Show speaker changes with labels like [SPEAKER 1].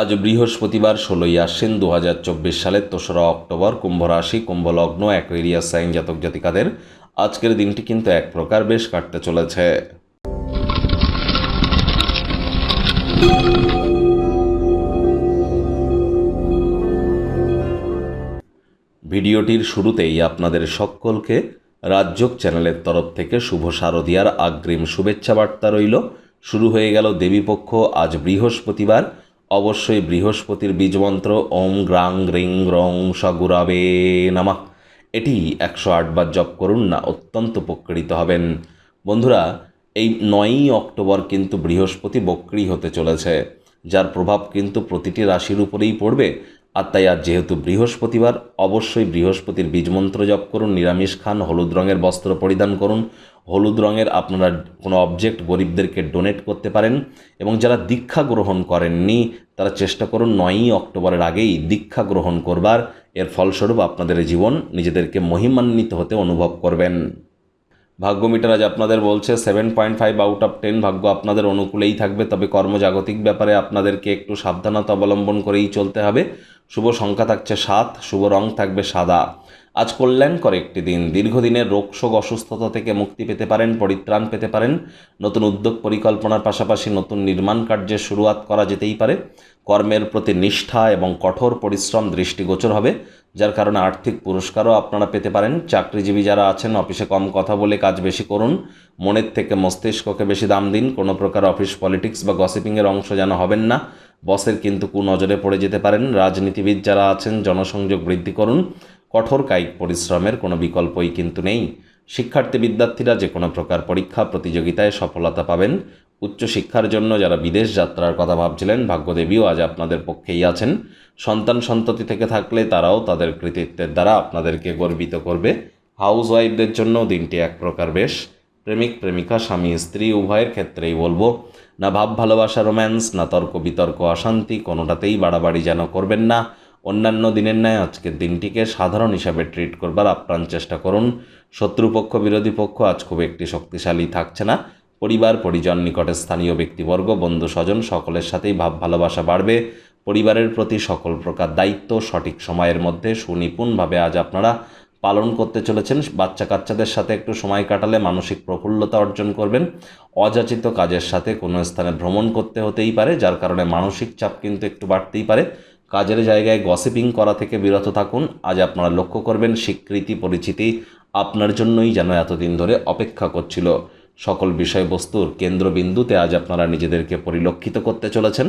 [SPEAKER 1] আজ বৃহস্পতিবার ষোলোই আশ্বিন দু হাজার চব্বিশ সালের তেসরা অক্টোবর কুম্ভ রাশি কুম্ভ লগ্ন সাইন জাতক জাতিকাদের আজকের দিনটি কিন্তু এক প্রকার বেশ কাটতে চলেছে। ভিডিওটির শুরুতেই আপনাদের সকলকে রাজ্যক চ্যানেলের তরফ থেকে শুভ শারদিয়ার আগ্রিম শুভেচ্ছা বার্তা রইল। শুরু হয়ে গেল দেবীপক্ষ। আজ বৃহস্পতিবার অবশ্যই বৃহস্পতির বীজমন্ত্র, ওম গ্রাং রিং রং সগুরাবে নামা। এটি একশো আটবার জপ করুন না, অত্যন্ত উপকৃত হবেন। বন্ধুরা, এই নয়ই অক্টোবর কিন্তু বৃহস্পতি বক্রি হতে চলেছে, যার প্রভাব কিন্তু প্রতিটি রাশির উপরেই পড়বে। আর তাই আজ যেহেতু বৃহস্পতিবার, অবশ্যই বৃহস্পতির বীজমন্ত্র জপ করুন, নিরামিষ খান, হলুদ রঙের বস্ত্র পরিধান করুন। হলুদ রঙের আপনারা কোনো অবজেক্ট গরিবদেরকে ডোনেট করতে পারেন এবং যারা দীক্ষা গ্রহণ করেননি, তারা চেষ্টা করুন নয়ই অক্টোবরের আগেই দীক্ষা গ্রহণ করবার। এর ফলস্বরূপ আপনাদের জীবন নিজেদেরকে মহিমান্বিত হতে অনুভব করবেন। ভাগ্য মিটার আজ আপনাদের বলছে seven point five out of ten ভাগ্য আপনাদের অনুকূলেই থাকবে, তবে কর্মজাগতিক ব্যাপারে আপনাদেরকে একটু সাবধানতা অবলম্বন করেই চলতে হবে। শুভ সংখ্যা থাকছে সাত, শুভ রং থাকবে সাদা। আজ কল্যাণকর একটি দিন। দীর্ঘদিনের রোগশোক অসুস্থতা থেকে মুক্তি পেতে পারেন, পরিত্রাণ পেতে পারেন। নতুন উদ্যোগ পরিকল্পনার পাশাপাশি নতুন নির্মাণ কার্যের শুরুয়াত করা যেতেই পারে। কর্মের প্রতি নিষ্ঠা এবং কঠোর পরিশ্রম দৃষ্টিগোচর হবে, যার কারণে আর্থিক পুরস্কারও আপনারা পেতে পারেন। চাকরিজীবী যারা আছেন, অফিসে কম কথা বলে কাজ বেশি করুন। মনের থেকে মস্তিষ্ককে বেশি দাম দিন। কোনো প্রকার অফিস পলিটিক্স বা গসিপিংয়ের অংশ যেন হবেন না। বসের কিন্তু কুনজরে পড়ে যেতে পারেন। রাজনীতিবিদ যারা আছেন, জনসংযোগ বৃদ্ধি করুন। কঠোর কায়িক পরিশ্রমের কোনো বিকল্পই কিন্তু নেই। শিক্ষার্থী বিদ্যার্থীরা যে কোনো প্রকার পরীক্ষা, প্রতিযোগিতায় সফলতা পাবেন। উচ্চশিক্ষার জন্য যারা বিদেশ যাত্রার কথা ভাবছিলেন, ভাগ্যদেবীও আজ আপনাদের পক্ষেই আছেন। সন্তান সন্ততি থেকে থাকলে তারাও তাদের কৃতিত্বের দ্বারা আপনাদেরকে গর্বিত করবে। হাউস ওয়াইফদের জন্য দিনটি এক প্রকার বেশ। প্রেমিক, প্রেমিকা, স্বামী, স্ত্রী, উভয়ের ক্ষেত্রেই বলব, না ভাব, ভালোবাসা, রোম্যান্স, না তর্ক, বিতর্ক, অশান্তি, কোনোটাতেই বাড়াবাড়ি যেন করবেন না। অন্যান্য দিনের ন্যায় আজকের দিনটিকে সাধারণ হিসাবে ট্রিট করবার আপ্রাণ চেষ্টা করুন। শত্রুপক্ষ, বিরোধী পক্ষ আজ খুব একটি শক্তিশালী থাকছে না। পরিবার, পরিজন, নিকটে স্থানীয় ব্যক্তিবর্গ, বন্ধু, স্বজন, সকলের সাথেই ভাব, ভালোবাসা বাড়বে। পরিবারের প্রতি সকল প্রকার দায়িত্ব সঠিক সময়ের মধ্যে সুনিপুণভাবে আজ আপনারা পালন করতে চলেছেন। বাচ্চা কাচ্চাদের সাথে একটু সময় কাটালে মানসিক প্রফুল্লতা অর্জন করবেন। অযাচিত কাজের সাথে কোনো স্থানে ভ্রমণ করতে হতেই পারে, যার কারণে মানসিক চাপ কিন্তু একটু বাড়তেই পারে। কাজের জায়গায় গসিপিং করা থেকে বিরত থাকুন। আজ আপনারা লক্ষ্য করবেন, স্বীকৃতি পরিচিতি আপনার জন্যই যেন এতদিন ধরে অপেক্ষা করছিল। সকল বিষয়বস্তুর কেন্দ্রবিন্দুতে আজ আপনারা নিজেদেরকে পরিলক্ষিত করতে চলেছেন।